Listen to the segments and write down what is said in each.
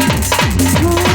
Smooth.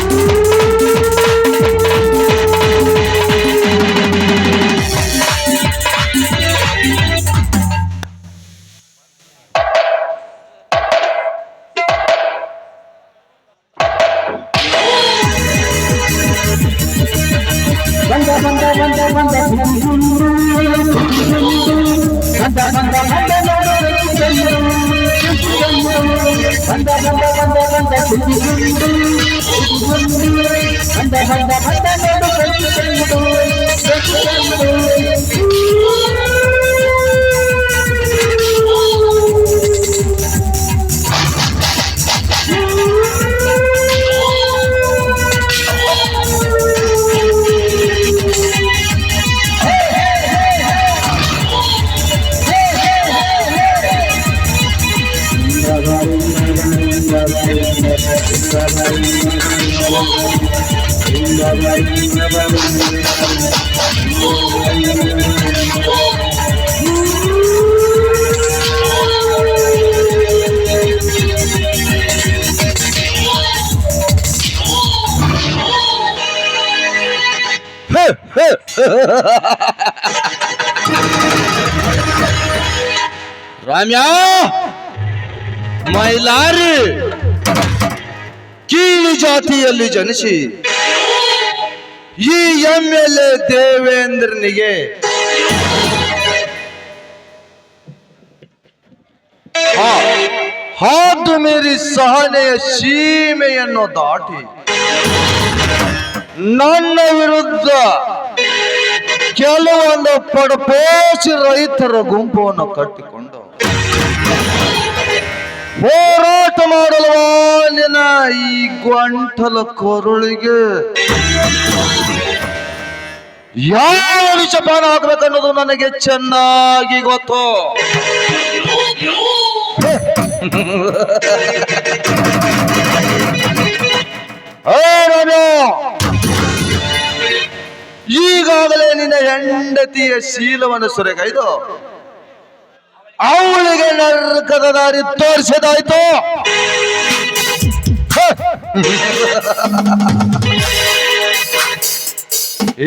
Ramya! Mylari ಕೀಳು ಜಾತಿಯಲ್ಲಿ ಜನಿಸಿ, ಈ ಎಂ ಎಲ್ ಎ ದೇವೇಂದ್ರನಿಗೆ ಹಾದು ಮೀರಿ ಸಹನೆಯ ಸೀಮೆಯನ್ನು ದಾಟಿ, ನನ್ನ ವಿರುದ್ಧ ಕೆಲವೊಂದು ಪಡಪೋಸಿ ರೈತರ ಗುಂಪನ್ನು ಕಟ್ಟಿಕೊಂಡು. ಹೋರಾಟ ಮಾಡಲು ನಿನ್ನ ಈ ಗಂಟಲ ಕೊರಳಿಗೆ? ಯಾವ ವಿಷಪಾನ ಅನ್ನೋದು ನನಗೆ ಚೆನ್ನಾಗಿ ಗೊತ್ತು. ಈಗಾಗಲೇ ನಿನ್ನ ಹೆಂಡತಿಯ ಶೀಲವನ್ನು ಸುರೆಗೈದು. ಅವಳಿಗೆ ನರಕದ ದಾರಿ ತೋರಿಸದಾಯ್ತು!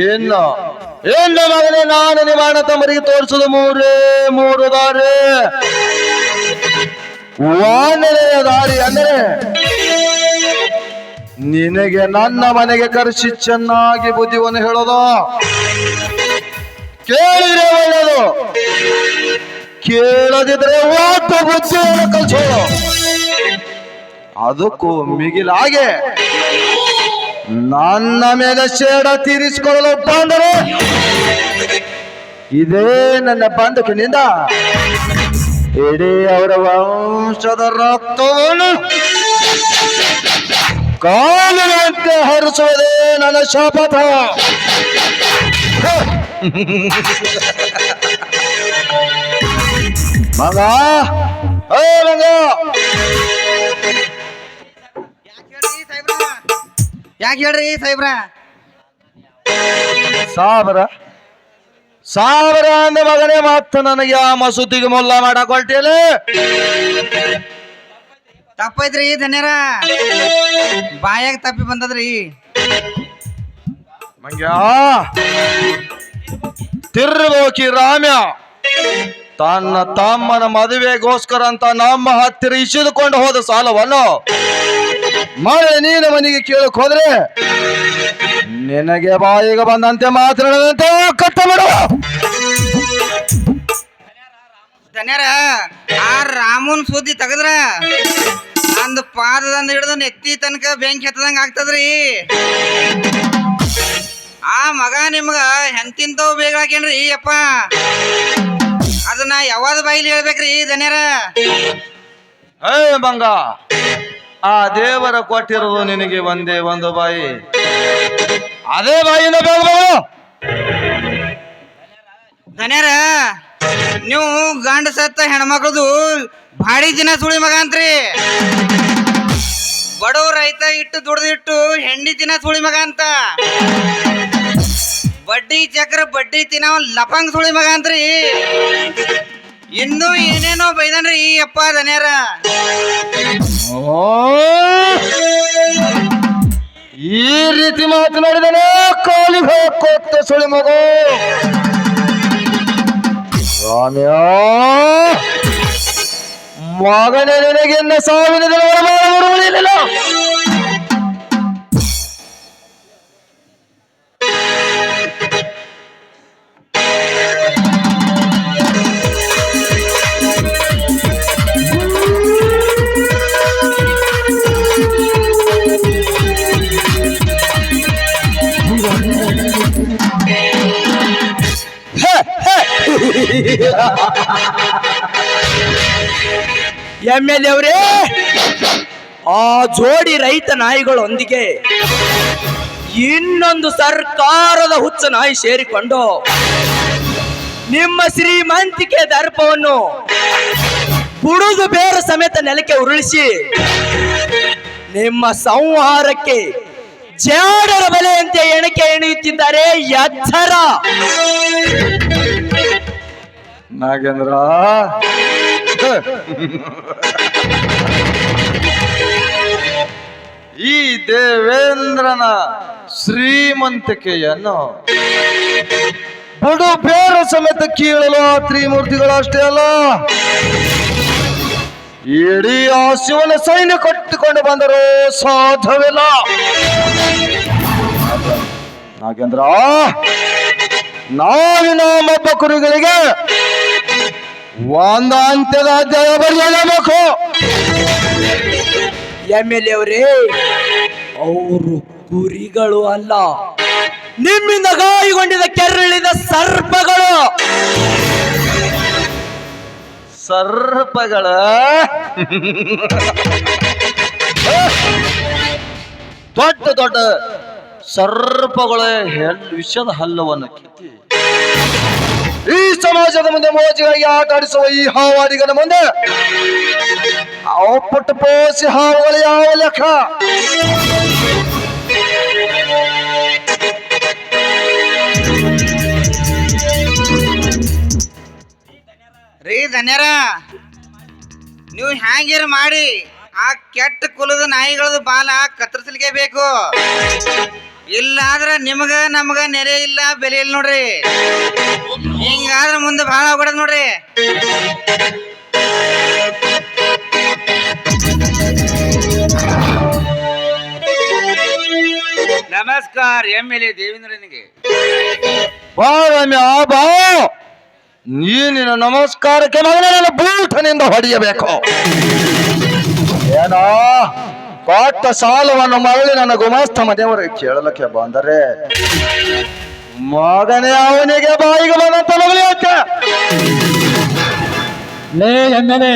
ಏನು ಏನು ಮಗನೇ? ನಾನು ನಿವಾರಣ ತಮ್ಮರಿಗೆ ತೋರಿಸೋದು ಮೂರೇ ಮೂರು ದಾರಿ ಒಂದನೆಯ ದಾರಿ ಅಂದರೆ ನಿನಗೆ ನನ್ನ ಮನೆಗೆ ಕರೆಸಿ ಚೆನ್ನಾಗಿ ಬುದ್ಧಿವನ್ನು ಹೇಳೋದು? ಕೇಳಿದ್ರೆ ಒಳ್ಳೆಯದು. ಕೇಳದಿದ್ರೆ ಒಟ್ಟು ಮಿಗಿಲ ಹಾಗೆ ಅದಕ್ಕೂ ಮಿಗಿಲಾಗೆ ನನ್ನ ಮೇಲೆ ಶೇಡ ತೀರಿಸಿಕೊಳ್ಳಲು ಬಂದರೆ ಇದೇ ನನ್ನ ಬಂದಕಿನಿಂದ ಇಡೀ ಅವರ ವಂಶದ ರಕ್ತವನ್ನು ಕಾಲಿನಂತೆ ಹರಿಸುವುದೇ ನನ್ನ ಶಪಥ. ಮಗ! ಏ ಮಗ! ಯಾಕೆ ಹೇಳ್ರಿ ಸಾಹೇಬ್ರ? ಸಾಬರ ಸಾವಿರ ಅಂದ ಮಗನೇ ಮತ್ತು ನನಗೆ ಆ ಮಸೂದಿಗೆ ಮೊಲ್ಲ ಮಾಡಕ್ ಹೊಲ್ಟಿಯಲ್ಲ ತಪ್ಪೈತ್ರಿ ಧನ್ಯರ. ಬಾಯಾಗ ತಪ್ಪಿ ಬಂದದ್ರಿ ಮಂಗ್ಯ! ತಿರ್ಬೋಕಿ ರಾಮ್ಯ! ತನ್ನ ತಮ್ಮನ ಮದುವೆಗೋಸ್ಕರ ಅಂತ ನಮ್ಮ ಹತ್ತಿರ ಇಸಿದುಕೊಂಡು ಹೋದ ಸಾಲವನ್ನು ಮಳೆ ನೀನು ಮನೆಗೆ ಕೇಳಕ್ ಹೋದ್ರೆ ನಿನಗೆ ಬಾಯಿಗೆ ಬಂದಂತೆ ಮಾತನಾಡದಂತೆ ಕಟ್ಟ ಬಿಡು ರಾಮನ್ ಸುದ್ದಿ ತೆಗದ್ರ ಅಂದ ಪಾದದಂದ ಹಿಡಿದು ನೆತ್ತಿ ತನಕ ಬೆಂಕಿ ಹತ್ತದಂಗ ಆಗ್ತದ್ರಿ. ಆ ಮಗ ನಿಮ್ಗ ಹೆಂತಿಂತವ್ ಬೇಗ ಹಾಕೇನ್ರಿ ಅಪ್ಪ ಅದನ್ನ ಯಾವಾಗ ಬಾಯಿಲಿ ಹೇಳ್ಬೇಕ್ರಿ ಧನ್ಯರ ಏ ಮಂಗ ಆ ದೇವರ ಕೊಟ್ಟಿರೋದು ನಿನಗೆ ಒಂದೇ ಒಂದು ಬಾಯಿ. ಅದೇ ಬಾಯಿನ ಬೇಗ ಬರು. ಧನ್ಯರ ನೀವು ಗಂಡ ಸತ್ತ ಹೆಣ್ಮಕ್ಳದು ಭಾರಿ ದಿನ ಸುಳಿ ಮಗ ಅಂತ್ರಿ. ಬಡವ ರೈತ ಇಟ್ಟು ದುಡ್ದಿಟ್ಟು ಹೆಂಡಿ ದಿನ ಸುಳಿ ಮಗ ಅಂತ. ಬಡ್ಡಿ ಚಕ್ರ, ಬಡ್ಡಿ ತಿನ್ನ ಲಪಂಗ್ ಸುಳಿ ಮಗ ಅಂತ್ರಿ ಇನ್ನೂ ಏನೇನೋ ಬೈದನ್ರಿ ಈ ಅಪ್ಪ ಧನ್ಯರ ಓ! ಈ ರೀತಿ ಮಾತನಾಡಿದನು ಕಾಲಿಗೆ ಕೊತ್ತ ಸುಳಿ ಮಗು. ಸ್ವಾಮಿಯ ಮಗನೇ ನಿನಗೆ ಎನ್ನ ಸಾವಿನ ಎಲ್ ಅವರೇ ಆ ಜೋಡಿ ರೈತ ನಾಯಿಗಳೊಂದಿಗೆ ಇನ್ನೊಂದು ಸರ್ಕಾರದ ಹುಚ್ಚ ನಾಯಿ ಸೇರಿಕೊಂಡು ನಿಮ್ಮ ಶ್ರೀಮಂತಿಕೆ ದರ್ಪವನ್ನು ಬುಡುಗು ಬೇರು ಸಮೇತ ನೆಲಕ್ಕೆ ಉರುಳಿಸಿ ನಿಮ್ಮ ಸಂಹಾರಕ್ಕೆ ಜಾಡರ ಬಲೆಯಂತೆ ಎಣಿಕೆ ಎಣೆಯುತ್ತಿದ್ದಾರೆ ಎಚ್ಚರ. ನಾಗೇಂದ್ರ ಈ ದೇವೇಂದ್ರನ ಶ್ರೀಮಂತಿಕೆಯನ್ನು ಬಡು ಬೇರ ಸಮೇತ ಕೀಳಲು ಆ ತ್ರಿಮೂರ್ತಿಗಳು ಅಷ್ಟೇ ಅಲ್ಲ. ಇಡೀ ಆ ಶಿವನ ಸೈನ್ಯ ಕಟ್ಟಿಕೊಂಡು ಬಂದರು ಸಾಧ್ಯವಿಲ್ಲ. ನಾಗೇಂದ್ರ, ನಾವಿನ ಮೊಬ್ಬ ಕುರಿಗಳಿಗೆ ಒಂದು ಅಂತ್ಯದ ಅಧ್ಯಾಯ ಬರೆಯಲೇಬೇಕು. ಎಂ ಎಲ್ ಅವರೇ ಅವರು ಕುರಿಗಳು ಅಲ್ಲ. ನಿಮ್ಮಿಂದ ಗಾಯಗೊಂಡಿದ ಕೆರಳಿದ ಸರ್ಪಗಳು. ಸರ್ಪಗಳ. ದೊಡ್ಡ ದೊಡ್ಡ ಸರ್ಪಗಳ ವಿಷದ ಹಲ್ಲವನ್ನು ಕಿತ್ತಿ. ಈ ಸಮಾಜದ ಮುಂದೆ ಮೋಜಿಗಾಗಿ ಆಟ ಆಡಿಸುವ ಈ ಹಾವಾಡಿಗನ ಮುಂದೆ ಪುಟ್ಟ ಪೋಸಿ ಹಾವುಗಳು ಯಾವ ಲೆಕ್ಕ? ರೀ ಧನ್ಯರ, ನೀವು ಹ್ಯಾಂಗಿರ ಮಾಡಿ ಆ ಕೆಟ್ಟ ಕುಲದ ನಾಯಿಗಳದ ಬಾಲ ಕತ್ತರಿಸಲಿಕ್ಕೆ ಬೇಕು ಇಲ್ಲಾದ್ರ ನಿಮಗ ನಮಗ ನೆರೆ ಇಲ್ಲ, ಬೆಲೆ ಇಲ್ಲ ನೋಡ್ರಿ. ಹಿಂಗಾದ್ರ ಮುಂದೆ ಭಾಳ ಆಗ್ಬಿಡದ್ ನೋಡ್ರಿ. ನಮಸ್ಕಾರ, ಎಂ ಎಲ್ ಎ ದೇವೇಂದ್ರನಿಗೆ ಬಾ ರಮ್ಯ ಬಾ. ನೀನಿನ ನಮಸ್ಕಾರಕ್ಕೆ ಮಗನೇ ಬೂಟನಿಂದ ಹೊಡೆಯಬೇಕು. ಏನೋ ಕೊಟ್ಟ ಸಾಲವನ್ನು ಮರಳಿ ನನ್ನ ಗುಮಾಸ್ತಮ ದೇವರಿಗೆ ಕೇಳಲಕ್ಕೆ ಬಂದರೆ. ಮಗನೇ, ಅವನಿಗೆ ಬಾಯಿಗೆ ಬಂದಂತ ಮಗಲಿಯಕ್ಕೆ ಲೇ ಎಮ್ಮೆಲೆ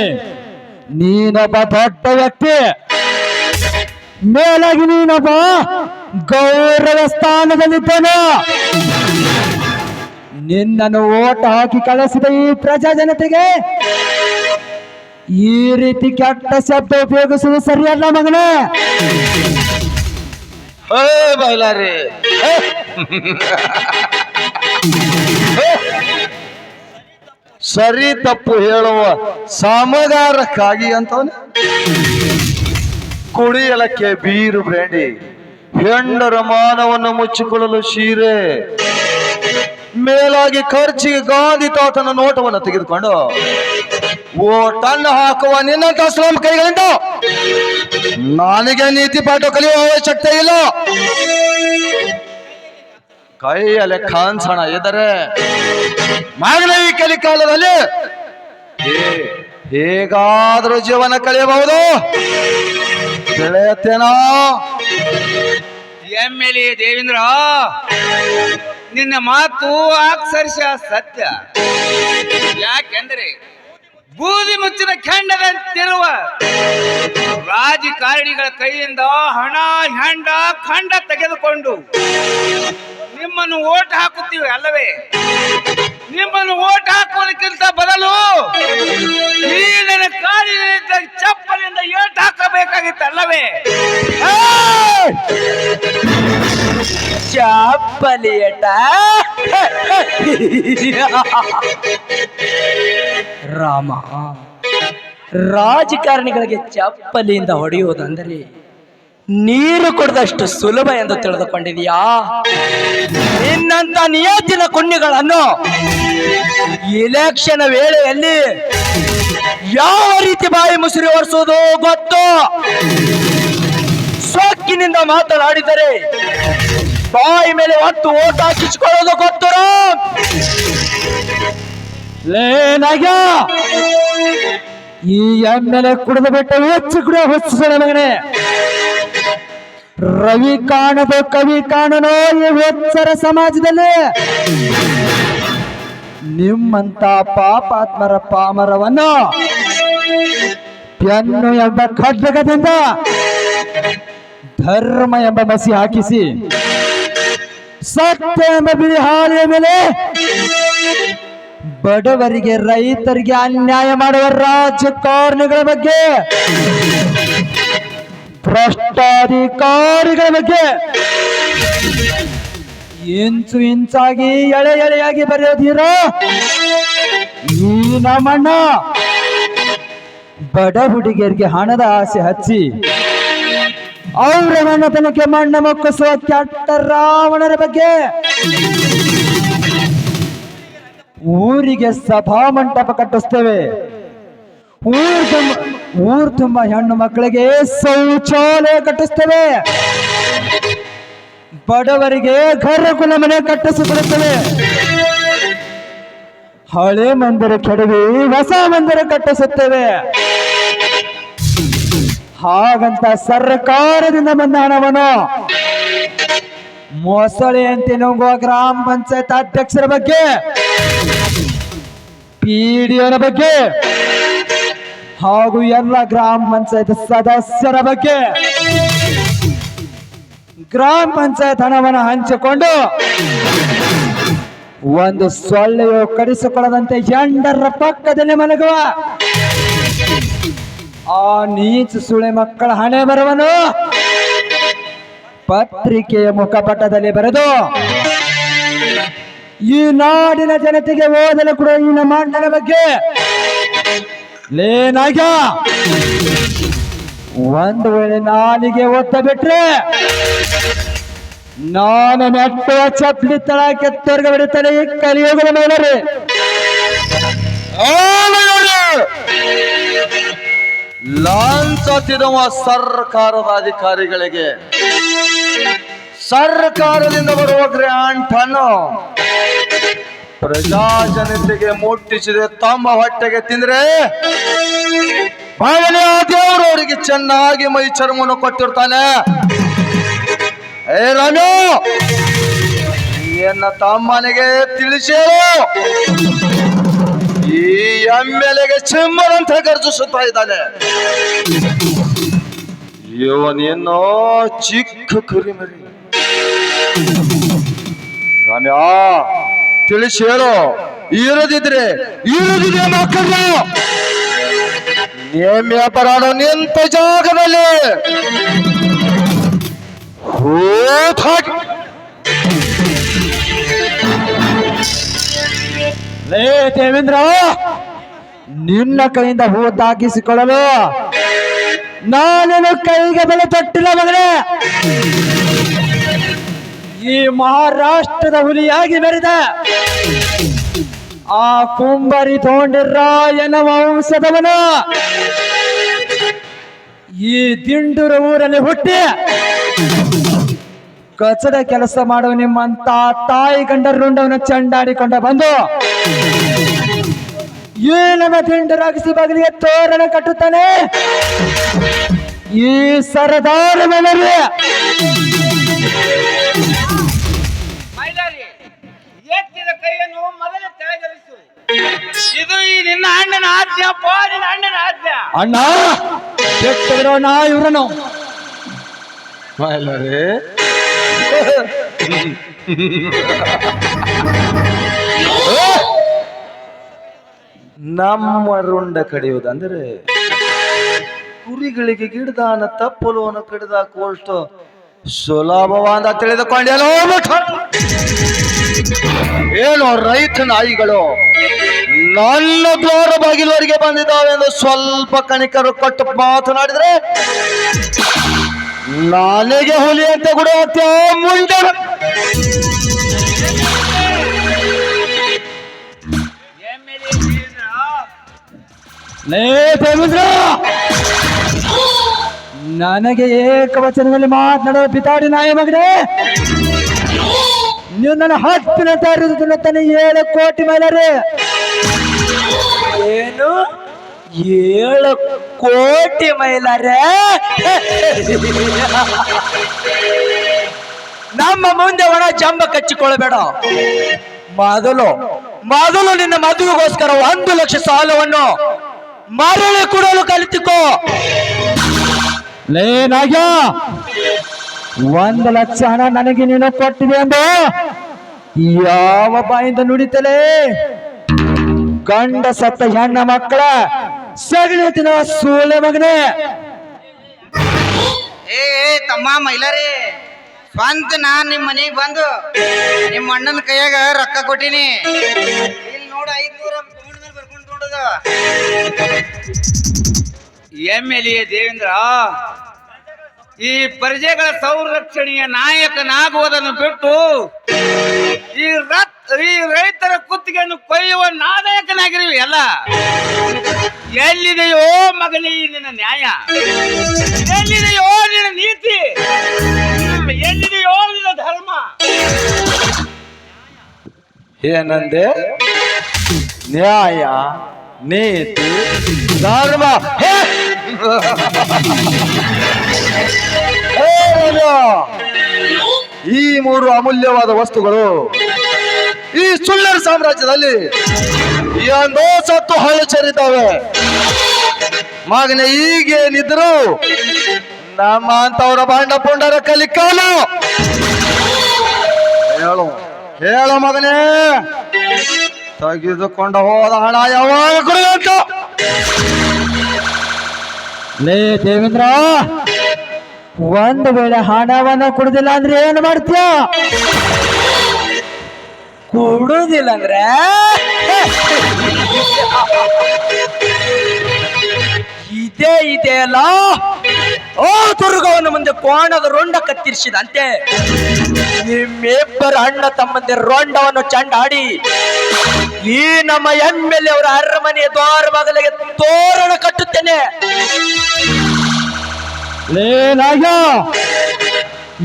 ನೀನೊಬ್ಬ ದೊಡ್ಡ ವ್ಯಕ್ತಿ. ಮೇಲಾಗಿ ನೀನೊಬ್ಬ ಗೌರವ ಸ್ಥಾನದಲ್ಲಿದ್ದೇನೆ. ನಿನ್ನನ್ನು ಓಟ ಹಾಕಿ ಕಳಿಸಿದ ಈ ಪ್ರಜಾ ಜನತೆಗೆ ಈ ರೀತಿ ಕೆಟ್ಟ ಶಬ್ದ ಉಪಯೋಗಿಸುವುದು ಸರಿಯಲ್ಲ ಮಗನೇ. ಹೇ ಬೈಲಾರಿ. ಸರಿ ತಪ್ಪು ಹೇಳುವ ಸಮಗಾರಕ್ಕಾಗಿ ಅಂತವನೆ. ಕುಡಿಯಲಕ್ಕೆ ಬೀರು ಬ್ರ್ಯಾಂಡಿ. ಹೆಂಡರ ಮಾನವನ್ನು ಮುಚ್ಚಿಕೊಳ್ಳಲು ಶೀರೆ. ಮೇಲಾಗಿ ಖರ್ಚಿಗೆ ಗಾಂಧಿ ತಾತನ ನೋಟವನ್ನು ತೆಗೆದುಕೊಂಡು ಓಟನ್ನು ಹಾಕುವ ನಿನ್ನಂತ ಸ್ಲಂ ಕೈಗಳಿಂದ ನನಗೆ ನೀತಿ ಪಾಠ ಕಲಿಯುವ ಅವಶ್ಯಕತೆ ಇಲ್ಲ. ಕೈಯಲ್ಲಿ ಕಾಂಚಣ ಇದ್ದರೆ ಈ ಕಲಿಕಾಲದಲ್ಲಿ ಹೇ- ಹೇಗಾದ್ರೂ ಜೀವನ ಕಳೆಯಬಹುದು? ಬೆಳೆಯತ್ತೇನೋ ಎಂ ಎಲ್ ಎ ದೇವೇಂದ್ರ, ನಿನ್ನ ಮಾತು ಅಕ್ಷರಶ ಸತ್ಯ. ಯಾಕೆಂದ್ರೆ ಬೂದಿ ಮುಚ್ಚಿದ ಖಂಡದಂತಿರುವ ರಾಜಕಾರಣಿಗಳ ಕೈಯಿಂದ ಹಣ ಹೆಂಡ ಖಂಡ ತೆಗೆದುಕೊಂಡು ನಿಮ್ಮನ್ನು ಓಟ್ ಹಾಕುತ್ತೀವಿ ಅಲ್ಲವೇ? ನಿಮ್ಮನ್ನು ಓಟ್ ಹಾಕುವುದಕ್ಕಿಂತ ಬದಲು ಈ ನನ್ನ ಕಾಲಿನಿಂದ ಚಪ್ಪಲಿಂದ ಏಟ್ ಹಾಕಬೇಕಾಗಿತ್ತಲ್ಲವೇ ಚಪ್ಪಲಿಯಟ ರಾಮ. ರಾಜಕಾರಣಿಗಳಿಗೆ ಚಪ್ಪಲಿಯಿಂದ ಹೊಡೆಯುವುದಂದರೆ ನೀರು ಕೊಡದಷ್ಟು ಸುಲಭ ಎಂದು ತಿಳಿದುಕೊಂಡಿದೆಯಾ? ನಿನ್ನಂತ ನಿಯತ್ತಿನ ಕುಣ್ಯಗಳನ್ನು ಇಲೆಕ್ಷನ್ ವೇಳೆಯಲ್ಲಿ ಯಾವ ರೀತಿ ಬಾಯಿ ಮುಸುರಿ ಒರೆಸೋದು ಗೊತ್ತು? ಸೊಕ್ಕಿನಿಂದ ಮಾತನಾಡಿದರೆ ಬಾಯಿ ಮೇಲೆ ಒಟ್ಟು ಓಟ ಹಾಕಿಸಿಕೊಳ್ಳೋದು ಗೊತ್ತು ಈ ಎಮ್ಮೆಲೆ ಕುಡಿದು ಬಿಟ್ಟು ಹೆಚ್ಚು ಕುಡಿಯ ಹುಚ್ಚಿಸೋಣ ನನಗೆ ರವಿ ಕಾಣದು ಕವಿ ಕಾಣನೋ ಈ ಹುಚ್ಚರ ಸಮಾಜದಲ್ಲಿ. ನಿಮ್ಮಂತ ಪಾಪಾತ್ಮರ ಪಾಮರವನ್ನು ಪೆನ್ನು ಎಂಬ ಖಡ್ಗದಿಂದ ಧರ್ಮ ಎಂಬ ಮಸಿ ಹಾಕಿಸಿ, ಸತ್ಯ ಎಂಬ ಬಿಳಿ ಹಾಲಿಯ ಮೇಲೆ ಬಡವರಿಗೆ ರೈತರಿಗೆ ಅನ್ಯಾಯ ಮಾಡುವ ರಾಜಕಾರಣಿಗಳ ಬಗ್ಗೆ, ಭ್ರಷ್ಟಾಧಿಕಾರಿಗಳ ಬಗ್ಗೆ ಇಂಚು ಇಂಚಾಗಿ, ಎಳೆ ಎಳೆಯಾಗಿ ಬರೆಯೋದಿರೋ ಈ ನಮ್ಮಣ್ಣ ಬಡ ಹುಡುಗಿಯರಿಗೆ ಹಣದ ಆಸೆ ಹಚ್ಚಿ, ಅವರ ಮಣ್ಣತನಕ್ಕೆ ಮಣ್ಣ ಮೊಕ್ಕಿಸುವ ಕೆಟ್ಟ ರಾವಣರ ಬಗ್ಗೆ ಊರಿಗೆ ಸಭಾ ಮಂಟಪ ಕಟ್ಟಿಸ್ತೇವೆ. ಊರ್ ತುಂಬ ಊರ್ ತುಂಬ ಹೆಣ್ಣು ಮಕ್ಕಳಿಗೆ ಶೌಚಾಲಯ ಕಟ್ಟಿಸ್ತೇವೆ. ಬಡವರಿಗೆ ಘರಕುಲ ಮನೆ ಕಟ್ಟಿಸಿಕೊಡುತ್ತೇವೆ. ಹಳೆ ಮಂದಿರ ಕೆಡವಿ ಹೊಸ ಮಂದಿರ ಕಟ್ಟಿಸುತ್ತೇವೆ. ಹಾಗಂತ ಸರ್ಕಾರದಿಂದ ಬಂದ ಹಣವನ್ನು ಮೊಸಳೆಯಂತೆ ನುಂಗುವ ಗ್ರಾಮ ಪಂಚಾಯತ್ ಅಧ್ಯಕ್ಷರ ಬಗ್ಗೆ ಪಿಡಿಒನ ಬಗ್ಗೆ ಹಾಗೂ ಎಲ್ಲ ಗ್ರಾಮ ಪಂಚಾಯತ್ ಸದಸ್ಯರ ಬಗ್ಗೆ ಗ್ರಾಮ ಪಂಚಾಯತ್ ಹಣವನ್ನು ಹಂಚಿಕೊಂಡು ಒಂದು ಸೊಳ್ಳೆಯು ಕಡಿಸಿಕೊಳ್ಳದಂತೆ ಎಂಡರ ಪಕ್ಕದಲ್ಲಿ ಮಲಗುವ ಆ ನೀಚ ಸುಳೆ ಮಕ್ಕಳ ಹಣೆ ಬರವನು ಪತ್ರಿಕೆಯ ಮುಖಪಟದಲ್ಲಿ ಬರೆದು ಈ ನಾಡಿನ ಜನತೆಗೆ ಓದಲು ಕೂಡ ಈ ನಮ್ಮ ಅಣ್ಣನ ಬಗ್ಗೆ ಲೇನಾಗ. ಒಂದು ವೇಳೆ ನಾಲಿಗೆ ಒತ್ತ ಬಿಟ್ರೆ ನಾನು ನೆಟ್ಟು ಚಪ್ಪಲಿ ತಳ ಕೆತ್ತರ್ಗ ಬಿಡುತ್ತೇನೆ ಈ ಕಲಿಯುಗದ ಮೇಲೆ ಲಾಂಚ ತಿನ್ನುವ ಸರ್ಕಾರದ ಅಧಿಕಾರಿಗಳಿಗೆ. ಸರ್ಕಾರದಿಂದ ಬರುವ ಗ್ರ್ಯಾಂಟ್ ಅನ್ನು ಪ್ರಜಾಜನತೆಗೆ ಮುಟ್ಟಿಸಿದ್ರೆ ತಮ್ಮ ಹೊಟ್ಟೆಗೆ ತಿಂದ್ರೆ ದೇವರು ಅವರಿಗೆ ಚೆನ್ನಾಗಿ ಮೈ ಚರ್ಮವನ್ನು ಕೊಟ್ಟಿರ್ತಾನೆ. ಏ ರಾಮು ಏನ ತಮ್ಮನಿಗೆ ತಿಳಿಸೇಳು. ಈ ಎಮ್ಮೆಲೆಗೆ ಚಿಮ್ಮನಂತ ಗರ್ಜಿಸುತ್ತಾ ಇದ್ದಾನೆ. ಇವನೇನೋ ಚಿಕ್ಕ ಕುರಿಮರಿ. ರಾಮ್ಯಾ ತಿಳಿಸಿ ಹೇಳು ಇರದಿದ್ರೆ ಇರದಿದೆ ಮಕ್ಕಳು ನೇಮ್ಯ ಅಪರಾಧ ನಿಂತ ಜಾಗದಲ್ಲಿ. ಲೇ ದೇವೇಂದ್ರ, ನಿನ್ನ ಕೈಯಿಂದ ಹೂ ತಾಕಿಸಿಕೊಳ್ಳಲು ನಾನೇನು ಕೈಗೆ ಬೆಲೆ ತಟ್ಟಿಲ್ಲ ಮಗನೇ. ಈ ಮಹಾರಾಷ್ಟ್ರದ ಹುಲಿಯಾಗಿ ಬೆರೆದ ಆ ಕುಂಬರಿ ತೋಂಡಿರಾಯನ ವಂಶದವನ. ಈ ದಿಂಡೂರು ಊರಲ್ಲಿ ಹುಟ್ಟಿ ಕಚಡ ಕೆಲಸ ಮಾಡುವ ನಿಮ್ಮಂತ ತಾಯಿ ಗಂಡರುಂಡವನ ಚಂಡಾಡಿಕೊಂಡ ಬಂದು ಈ ನಮ್ಮ ದಿಂಡರಾಗಿಸಿ ಬಗಲಿಗೆ ತೋರಣ ಕಟ್ಟುತ್ತಾನೆ. ಈ ಸರದಾರ ಮನರೇ ಕೈಯನ್ನು ಮೊದಲು ತೆಳಗರಿಸು ಇದು ಈ ನಿನ್ನ ಅಣ್ಣನ ಆಜ್ಞೆ ಅಪ್ಪ ನಿನ್ನ ಅಣ್ಣನ ಆಜ್ಞೆ. ಅಣ್ಣ ಕೆಟ್ಟಿರೋ ನಾ ಇವ್ರನು. ಮೈಲರೇ. ನಮ್ಮ ರುಂಡ ಕಡಿಯುವುದಂದ್ರೆ ಕುರಿಗಳಿಗೆ ಗಿಡದಾನ ತಪ್ಪಲುವನ್ನು ಕಡಿದಾಕುವಷ್ಟು ಸುಲಭವಾದ ಮುಠ. ಏನು ರೈತ ನಾಯಿಗಳು? ನನ್ನ ದ್ವಾರ ಬಾಗಿಲವರೆಗೆ ಬಂದಿದ್ದಾವೆ ಎಂದು ಸ್ವಲ್ಪ ಕಣಿಕರು ಕೊಟ್ಟು ಮಾತನಾಡಿದ್ರೆ, ನಾಲಿಗೆ ಹುಲಿ ಅಂತ ಕೂಡ ಮುಂಡ ನನಗೆ ಏಕವಚನದಲ್ಲಿ ಮಾತನಾಡೋ ಪಿತಾಡಿ ನಾಯಿ ಮಗನೇ! ನೀವು ನನ್ನ ಹತ್ತಿನ ತರುವುದನ್ನ ತನ್ನ ಏಳು ಕೋಟಿ ಮೈಲರೆ. ಏನು? ಏಳು ಕೋಟಿ ಮೈಲಾರೆ. ನಮ್ಮ ಮುಂದೆ ಒಣ ಜಂಬ ಕಚ್ಚಿಕೊಳ್ಳಬೇಡ. ಮೊದಲು ಮೊದಲು ನಿನ್ನ ಮದುವೆಗೋಸ್ಕರ ಒಂದು ಲಕ್ಷ ಸಾಲವನ್ನು ಮರಳಿ ಕೊಡಲು ಕಲಿತುಕೋ. ಲೇ ನಾಗ್ಯ. ಒಂದು ಲಕ್ಷ ಹಣ ನನಗೆ ನೀನು ಕೊಟ್ಟಿದೆ ಎಂದು ಯಾವ ಬಾಯಿಂದ ನುಡಿತಲೇ? ಗಂಡ ಸತ್ತ ಹೆಣ್ಣ ಮಕ್ಕಳ ಸಗಣಿ ತಿನ್ನ ಸೂಳೆ ಮಗನೇ. ಏ ತಮ್ಮ ಮೈಲಾರಿ, ಸ್ವಂತ ನಾ ನಿಮ್ ಮನೆಗ್ ಬಂದು ನಿಮ್ಮ ಅಣ್ಣನ ಕೈಯಾಗ ರೊಕ್ಕ ಕೊಟ್ಟಿನಿ. ಇಲ್ಲಿ ಮೇಲೆ ಎಲ್ ಎ ದೇವೇಂದ್ರ ಈ ಪ್ರಜೆಗಳ ಸಂರಕ್ಷಣೆಯ ನಾಯಕನಾಗುವುದನ್ನು ಬಿಟ್ಟು ಈ ಈ ರೈತರ ಕುತ್ತಿಗೆಯನ್ನು ಕೊಯ್ಯುವ ನಾಯಕನಾಗಿರುವಿ ಎಲ್ಲ ಎಲ್ಲಿದೆಯೋ ಮಗನೇ ನಿನ್ನ ನ್ಯಾಯ. ಎಲ್ಲಿದೆಯೋ ನಿನ್ನ ನೀತಿ. ಎಲ್ಲಿದೆಯೋ ನಿನ್ನ ಧರ್ಮ. ಏನಂದೆ? ನ್ಯಾಯ, ನೀತಿ, ಧರ್ಮ. ಈ ಮೂರು ಅಮೂಲ್ಯವಾದ ವಸ್ತುಗಳು ಈ ಸುಳ್ಳರ ಸಾಮ್ರಾಜ್ಯದಲ್ಲಿ ಎಂದೋ ಸತ್ತು ಹಳ್ಳು ಸೇರಿದ್ದಾವೆ. ಮಗನೇ ಈಗೇನಿದ್ರು ನಮ್ಮ ಅಂತವರ ಬಾಂಡ ಪುಂಡರ ಕಲಿಕಾಲು ಹೇಳು ಹೇಳು ಮಗನೇ. ತೆಗೆದುಕೊಂಡು ಹೋದ ಹಣ ಯಾವಾಗ ಕೊಡುವಂತ? ಲೇ ದೇವೇಂದ್ರ ಒಂದು ವೇಳೆ ಹಣವನ್ನ ಕೊಡುದಿಲ್ಲ ಅಂದ್ರೆ ಏನು ಮಾಡ್ತೀಯ? ಕುಡುದಿಲ್ಲ ಅಂದ್ರೆ? ಇದೇ, ಇದೆ ಅಲ್ಲ. ಓ, ದುರ್ಗವನ್ನು ಮುಂದೆ ಕೋಣದ ರೊಂಡ ಕತ್ತಿರಿಸಿದಂತೆ. ನಿಮ್ಮಿಬ್ಬರ ಅಣ್ಣ ತಮ್ಮಂದಿರ ರೊಂಡವನ್ನು ಚಂಡಾಡಿ. ಈ ನಮ್ಮ ಎಲ್ ಅವರ ಅರಮನೆಯ ದ್ವಾರ ಬಾಗಿಲಿಗೆ ತೋರಣ ಕಟ್ಟುತ್ತೇನೆ. ಲೇ ನಾಗ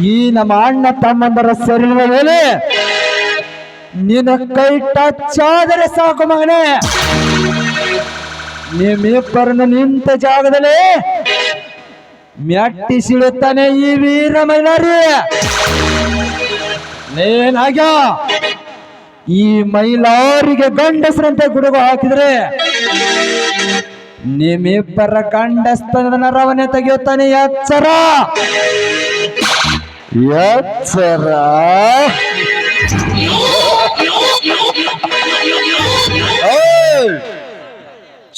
ಈ ನಮ್ಮ ಅಣ್ಣ ತಮ್ಮಂದರ ಶರೀರದ ಮೇಲೆ ನಿನ್ನ ಕೈ ಟಚ್ ಆದರೆ ಸಾಕು ಮಗನೇ. ನಿಮ್ಮಿಬ್ಬರನ್ನು ನಿಂತ ಜಾಗದಲ್ಲಿ ಮೆಟ್ಟಿಸಿಡುತ್ತಾನೆ ಈ ವೀರ ಮೈಲಾರಿ. ನೇನಾಗ ಈ ಮೈಲಾರಿಗೆ ಗಂಡಸರಂತೆ ಗುಡುಗು ಹಾಕಿದ್ರೆ ನಿಮ್ಮಿಬ್ಬರ ಗಂಡಸ್ತನದ ರವನೆ ತೆಗೆಯುತ್ತಾನೆ ಎಚ್ಚರ. ಎಚ್ಚರ!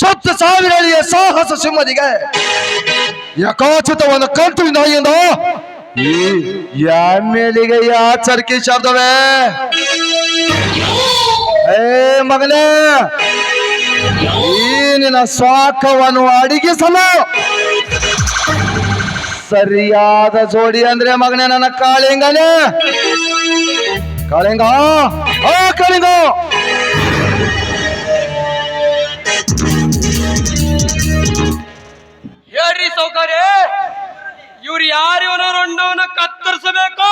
ಸತ್ತ ಸಾವಿರಳಿಯ ಸಾಹಸ ಸಿಂಹದಿಗೆ. ಯಕಾಚಿತವನ್ನು ಕಂತು ನಾಯಿಯಿಂದ ಈ ಎಮ್ಮೆಲಿಗೆ ಯಾಚರಿಕೆ ಶಬ್ದವೇ ಏ ಮಗನೇ. ನಿನ್ನ ಸ್ವಾಕವನ್ನು ಅಡಿಗಿಸಲು. ಸರಿಯಾದ ಜೋಡಿ ಅಂದ್ರೆ ಮಗನೇ ನನ್ನ ಕಾಳಿಂಗನೇ. ಕಾಳಿಂಗ, ಆ ಕಾಳಿಂಗ. ಹೇಳ್ರಿ ಸೌಕರ್ಯ. ಇವ್ರು ಯಾರಿವನ ರೊಂಡವನ್ನ ಕತ್ತರಿಸಬೇಕು.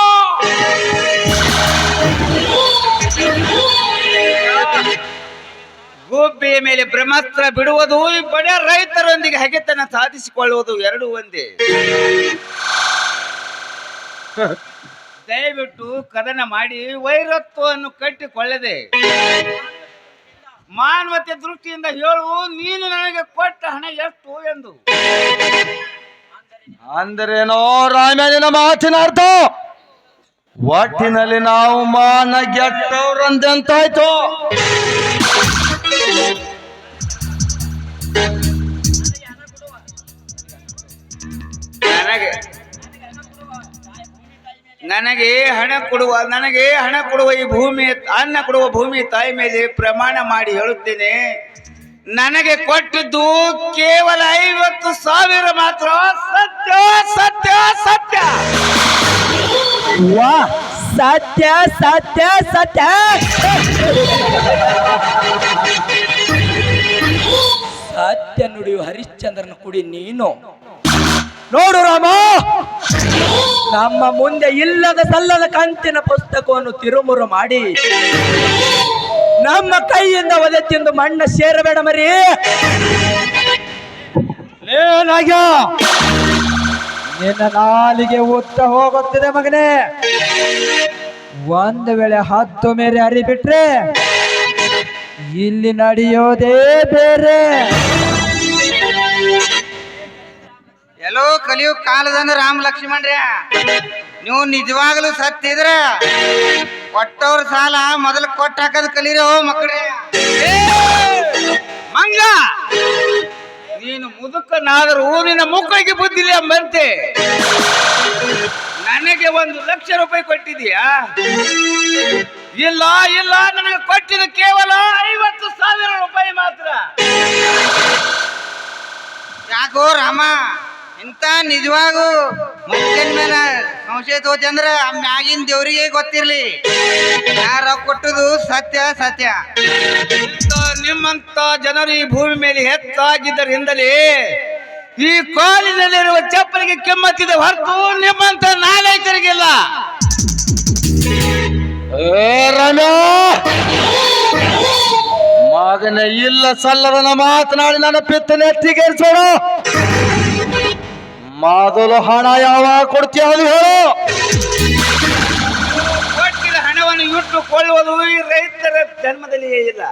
ಗುಬ್ಬಿಯ ಮೇಲೆ ಬ್ರಹ್ಮಾಸ್ತ್ರ ಬಿಡುವುದು ಬಡ ರೈತರೊಂದಿಗೆ ಹಗೆತನ ಸಾಧಿಸಿಕೊಳ್ಳುವುದು ಎರಡು ಒಂದೇ. ದಯವಿಟ್ಟು ಕದನ ಮಾಡಿ ವೈರತ್ವವನ್ನು ಕಟ್ಟಿಕೊಳ್ಳದೆ. ಮಾನವತೆ ದೃಷ್ಟಿಯಿಂದ ಹೇಳು ನೀನು ನನಗೆ ಕೊಟ್ಟ ಹಣ ಎಷ್ಟು ಎಂದು. ಅಂದ್ರೇನೋ ರಾಮೇನಿನ ಮಾತಿನ ಅರ್ಥ. ಒಟ್ಟಿನಲ್ಲಿ ನಾವು ಮಾನ ಗೆಟ್ಟವ್ರಂತೆಂತಾಯ್ತು ನನಗೆ ಹಣ ಕೊಡುವ, ನನಗೆ ಹಣ ಕೊಡುವ ಈ ಭೂಮಿ, ಅನ್ನ ಕೊಡುವ ಭೂಮಿ ತಾಯಿ ಮೇಲೆ ಪ್ರಮಾಣ ಮಾಡಿ ಹೇಳುತ್ತೇನೆ. ನನಗೆ ಕೊಟ್ಟಿದ್ದು ಕೇವಲ ಐವತ್ತು ಸಾವಿರ ಮಾತ್ರ. ಸತ್ಯ ಸತ್ಯ ಸತ್ಯ ಸತ್ಯ. ವಾ, ಸತ್ಯ ಸತ್ಯ ಸತ್ಯ. ಸತ್ಯ ನುಡಿಯು ಹರಿಶ್ಚಂದ್ರನ ಕುಡಿ ನೀನು. ನೋಡು ರಾಮ! ನಮ್ಮ ಮುಂದೆ ಇಲ್ಲದ ಸಲ್ಲದ ಕಂತಿನ ಪುಸ್ತಕವನ್ನು ತಿರುಮುರು ಮಾಡಿ. ನಮ್ಮ ಕೈಯಿಂದ ಒದೆ ತಿಂದು ಮಣ್ಣ ಸೇರಬೇಡ ಮರಿ. ಏನಾಗ ನಿನ್ನ ನಾಲಿಗೆ ಉತ್ತ ಹೋಗುತ್ತದೆ ಮಗನೇ. ಒಂದು ವೇಳೆ ಹತ್ತು ಮೇರೆ ಹರಿಬಿಟ್ರೆ ಇಲ್ಲಿ ನಡೆಯೋದೇ ಬೇರೆ. ಎಲ್ಲೋ ಕಲಿಯುಗ ಕಾಲದಂದ್ರೆ ರಾಮ ಲಕ್ಷ್ಮಣ್ರ, ನೀವು ನಿಜವಾಗ್ಲೂ ಸತ್ತಿದ್ರ ಕೊಟ್ಟವ್ರ ಸಾಲ ಮೊದಲು ಹಾಕದ್ ಹಾಕೋದ್ ಓ ಮಕ್ಕಳೇ. ಮಂಗ, ನೀನು ಮುದುಕನಾದರೂ ನಿನ್ನ ಮುಖಕ್ಕೆ ಬುದ್ಧಿಲ್ಲ ಎಂಬಂತೆ ನನಗೆ ಒಂದು ಲಕ್ಷ ರೂಪಾಯಿ ಕೊಟ್ಟಿದೀಯಾ ಇಲ್ಲ ಇಲ್ಲ, ನನಗೆ ಕೊಟ್ಟಿದ್ದು ಕೇವಲ ಐವತ್ತು ಸಾವಿರ ರೂಪಾಯಿ ಮಾತ್ರ. ಯಾಕೋ ರಾಮ ಇಂತ ನಿಜವಾಗೂ ಮನುಷ್ಯನ ಮೇಲೆ ಸಂಶಯ ತೋಚಂದ್ರ ಆ ಮ್ಯಾಗಿನ ದೇವ್ರಿಗೆ ಗೊತ್ತಿರ್ಲಿ. ಯಾರ ಕೊಟ್ಟದು ಸತ್ಯ ಸತ್ಯ. ಇಂಥ ನಿಮ್ಮಂತ ಜನರು ಈ ಭೂಮಿ ಮೇಲೆ ಹೆಚ್ಚಾಗಿದ್ದರಿಂದಲೇ ಈ ಕಾಲಿನಲ್ಲಿರುವ ಚಪ್ಪಲಿಗೆ ಕೆಮ್ಮತ್ತಿದೆ ಹೊರತು ನಿಮ್ಮಂತ ನಾಲೈಕರಿಗಿಲ್ಲ ಮಗನ ಇಲ್ಲ ಸಲ್ಲದನ ಮಾತನಾಡಿ ನನ್ನ ಪಿತ್ತ ನೆತ್ತಿಗೇರಿಸೋಣ ಮೊದಲು ಹಣ ಯಾವಾಗ ಕೊಡ್ತೀಯ ಅದು ಹೇಳು. ಕೊಟ್ಟಿದ ಹಣವನ್ನು ಇಟ್ಟುಕೊಳ್ಳುವುದು ಈ ರೈತರ ಜನ್ಮದಲ್ಲಿಯೇ ಇಲ್ಲ.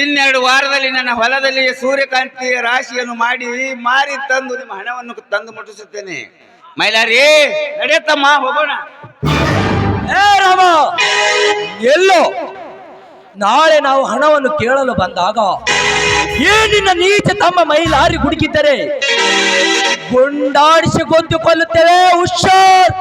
ಇನ್ನೆರಡು ವಾರದಲ್ಲಿ ನನ್ನ ಹೊಲದಲ್ಲಿ ಸೂರ್ಯಕಾಂತಿ ರಾಶಿಯನ್ನು ಮಾಡಿ ಮಾರಿ ತಂದು ನಿಮ್ಮ ಹಣವನ್ನು ತಂದು ಮುಟ್ಟಿಸುತ್ತೇನೆ. ಮೈಲಾರಿ ನಡೆಯತ್ತಮ್ಮ ಹೋಗೋಣ. ಏ ರಾಮ ನಾಳೆ ನಾವು ಹಣವನ್ನು ಕೇಳಲು ಬಂದಾಗ ಏನಿನ ನೀಚ ತಮ್ಮ ಮೈಲಾರಿ ಹುಡುಕಿದ್ದರೆ ಗುಂಡಾಡಿಸಿ ಗೊತ್ತುಕೊಳ್ಳುತ್ತೇವೆ ಹುಷಾರ್.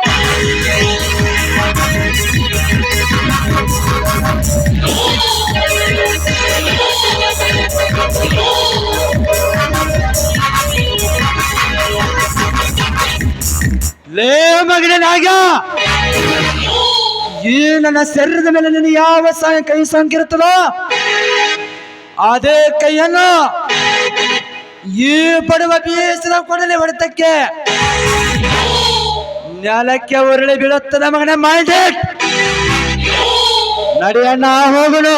ಲೇ ಮಗನೇ ನಾಗ. ಈ ನನ್ನ ಶರೀರದ ಮೇಲೆ ನಿನ್ನ ಯಾವ ಕೈ ಸಾಂಕಿರುತ್ತದೋ ಅದೇ ಕೈಯನ್ನು ಈ ಪಡುವ ಬೀಸದ ಕೊಡಲಿ ಹೊಡೆತಕ್ಕೆ ನೆಲಕ್ಕೆ ಉರುಳಿ ಬೀಳುತ್ತದೆ ಮಗನೇ ಮಾಡಿ ನಡಿಯಣ್ಣ, ಹೋಗುನು.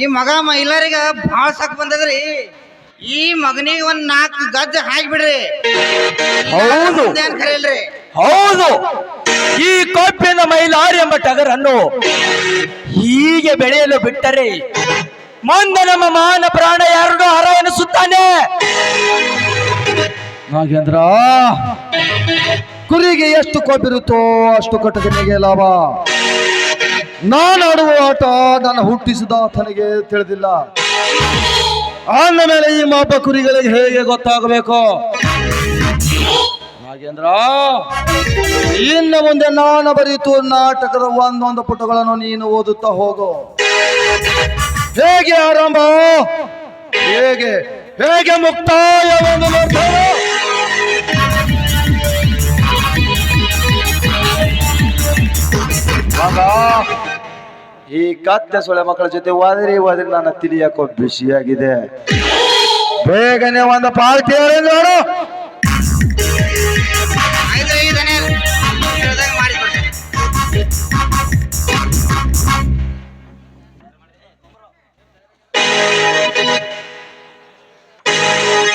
ಈ ಮಗ ಮಹಿಳೆಯರಿಗೆ ಭಾಳ ಸಾಕ್ ಬಂದದ್ರಿ. ಈ ಮಗನಿಗೆ ಒಂದ್ ನಾಲ್ಕು ಗದ್ದೆ ಹಾಕಿಬಿಡ್ರಿ. ಹೌದು. ಏನ್ ಹೌದು. ಈ ಕೊಪ್ಪಿನ ಮೈಲಾರಿ ಎಂಬ ಟಗರನ್ನು ಹೀಗೆ ಬೆಳೆಯಲು ಬಿಟ್ಟರೆ ಮುಂದೆ ನಮ್ಮ ಮಾನ ಪ್ರಾಣ ಎರಡು ಹರ ಎನಿಸುತ್ತಾನೆ. ನಾಗೇಂದ್ರ ಕುರಿಗೆ ಎಷ್ಟು ಕೋಪಿರುತ್ತೋ ಅಷ್ಟು ಕೊಟ್ಟದನಿಗೆ ಲಾಭ. ನಾನಾಡುವ ಆಟ ನನ್ನ ಹುಟ್ಟಿಸಿದ ಆತನಿಗೆ ತಿಳಿದಿಲ್ಲ. ಆಂದ ಮೇಲೆ ಈ ಮಾಪ ಕುರಿಗಳಿಗೆ ಹೇಗೆ ಗೊತ್ತಾಗಬೇಕು? ನಾಗೇಂದ್ರ ಇನ್ನು ಮುಂದೆ ನಾನು ಬರೀತು ನಾಟಕದ ಒಂದೊಂದು ಪುಟಗಳನ್ನು ನೀನು ಓದುತ್ತಾ ಹೋಗು. ಹೇಗೆ ಆರಂಭ? ಹೇಗೆ? ಹೇಗೆ ಮುಕ್ತಾಯ ನೋಡ್ತಾರೋ? ಈ ಕತ್ತೆ ಸೊಳೆ ಮಕ್ಕಳ ಜೊತೆ ವಾದಿರಿ ಹೋದ್ರೆ ನನ್ನ ತಿಳಿಯಕ್ಕ ಬಿಸಿಯಾಗಿದೆ. ಬೇಗನೆ ಒಂದು ಪಾರ್ಟಿ ಹೇಳಿ ನೋಡು